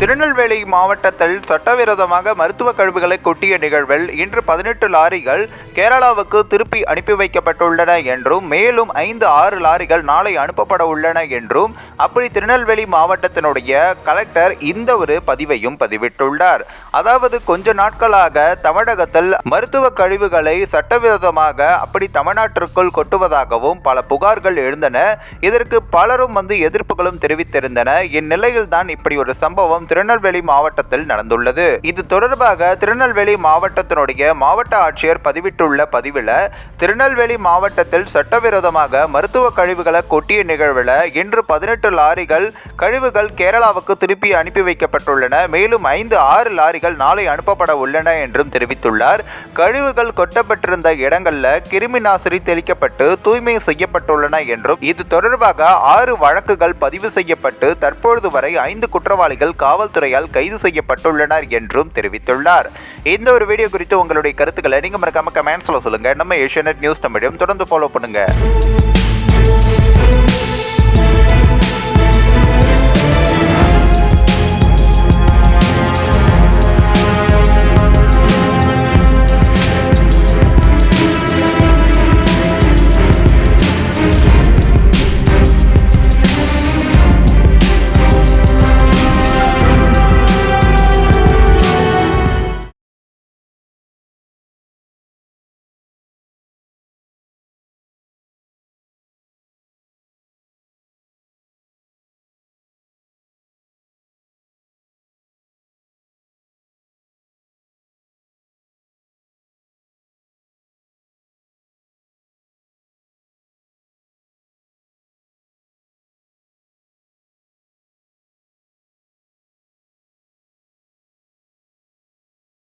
திருநெல்வேலி மாவட்டத்தில் சட்டவிரோதமாக மருத்துவ கழிவுகளை கொட்டிய நிகழ்வில் இன்று பதினெட்டு லாரிகள் கேரளாவுக்கு திருப்பி அனுப்பி வைக்கப்பட்டுள்ளன என்றும் மேலும் ஐந்து ஆறு லாரிகள் நாளை அனுப்பப்பட உள்ளன என்றும் அப்படி திருநெல்வேலி மாவட்டத்தினுடைய கலெக்டர் இந்த ஒரு பதிவையும் பதிவிட்டுள்ளார். அதாவது கொஞ்ச நாட்களாக தமிழகத்தில் மருத்துவ கழிவுகளை சட்டவிரோதமாக அப்படி தமிழ்நாட்டிற்குள் கொட்டுவதாகவும் பல புகார்கள் எழுந்தன. இதற்கு பலரும் வந்து எதிர்ப்புகளும் தெரிவித்திருந்தன. இந்நிலையில் தான் இப்படி ஒரு சம்பவம் திருநெல்வேலி மாவட்டத்தில் நடந்துள்ளது. இது தொடர்பாக திருநெல்வேலி மாவட்டத்தினுடைய மாவட்ட ஆட்சியர் பதிவிட்டுள்ள பதிவில் திருநெல்வேலி மாவட்டத்தில் சட்டவிரோதமாக மருத்துவ கழிவுகளை கொட்டிய நிகழ்வில் இன்று பதினெட்டு லாரிகள் கழிவுகள் கேரளாவுக்கு திருப்பி அனுப்பி வைக்கப்பட்டுள்ளன. மேலும் ஐந்து ஆறு லாரிகள் நாளை அனுப்பப்பட உள்ளன என்றும் தெரிவித்துள்ளார். கழிவுகள் கொட்டப்பட்டிருந்த இடங்கள்ல கிருமி நாசினி தெளிக்கப்பட்டு தூய்மை செய்யப்பட்டுள்ளன என்றும் இது தொடர்பாக ஆறு வழக்குகள் பதிவு செய்யப்பட்டு தற்பொழுது வரை ஐந்து குற்றவாளிகள் காவல்துறையால் கைது செய்யப்பட்டுள்ளனர் என்றும் தெரிவித்துள்ளார். இந்த ஒரு வீடியோ குறித்து உங்களுடைய கருத்துக்களை நீங்க மறக்காம கமெண்ட்ஸில் சொல்லுங்க. நம்ம ஏஷியநெட் நியூஸ் தமிழையும் தொடர்ந்து ஃபாலோ பண்ணுங்க.